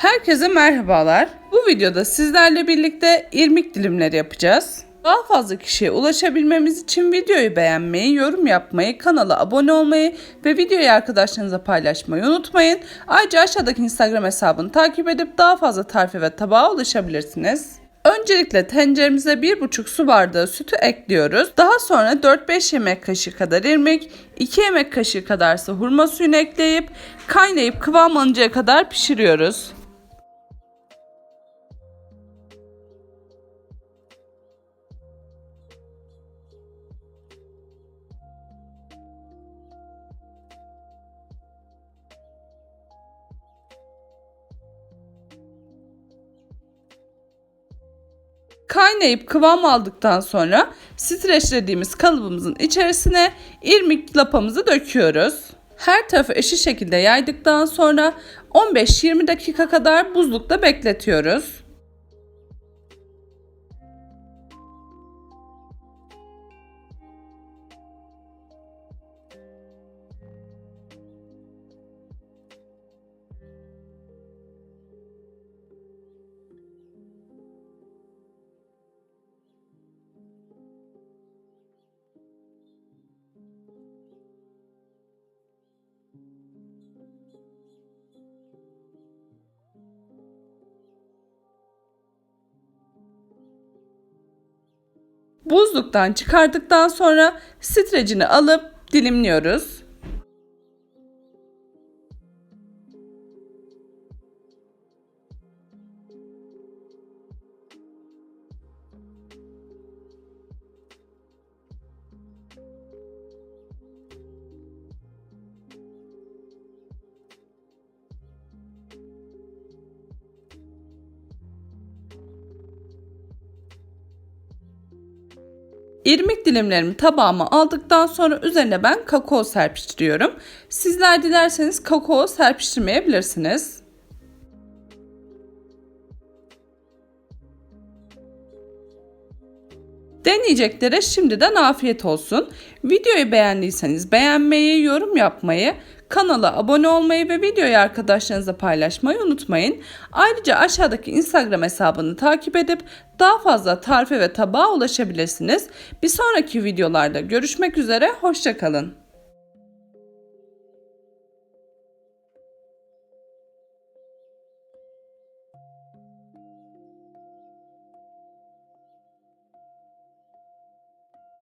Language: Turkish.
Herkese merhabalar. Bu videoda sizlerle birlikte irmik dilimleri yapacağız. Daha fazla kişiye ulaşabilmemiz için videoyu beğenmeyi, yorum yapmayı, kanala abone olmayı ve videoyu arkadaşlarınıza paylaşmayı unutmayın. Ayrıca aşağıdaki Instagram hesabını takip edip daha fazla tarife ve tabağa ulaşabilirsiniz. Öncelikle tenceremize 1,5 su bardağı sütü ekliyoruz. Daha sonra 4-5 yemek kaşığı kadar irmik, 2 yemek kaşığı kadarsa hurma suyunu ekleyip kaynayıp kıvam alıncaya kadar pişiriyoruz. Kaynayıp kıvam aldıktan sonra streçlediğimiz kalıbımızın içerisine irmik lapamızı döküyoruz. Her tarafı eşit şekilde yaydıktan sonra 15-20 dakika kadar buzlukta bekletiyoruz. Buzluktan çıkardıktan sonra strecini alıp dilimliyoruz. İrmik dilimlerimi tabağıma aldıktan sonra üzerine ben kakao serpiştiriyorum. Sizler dilerseniz kakao serpiştirmeyebilirsiniz. Deneyeceklere şimdiden afiyet olsun. Videoyu beğendiyseniz beğenmeyi, yorum yapmayı, kanala abone olmayı ve videoyu arkadaşlarınızla paylaşmayı unutmayın. Ayrıca aşağıdaki Instagram hesabını takip edip daha fazla tarife ve tabağa ulaşabilirsiniz. Bir sonraki videolarda görüşmek üzere, hoşçakalın.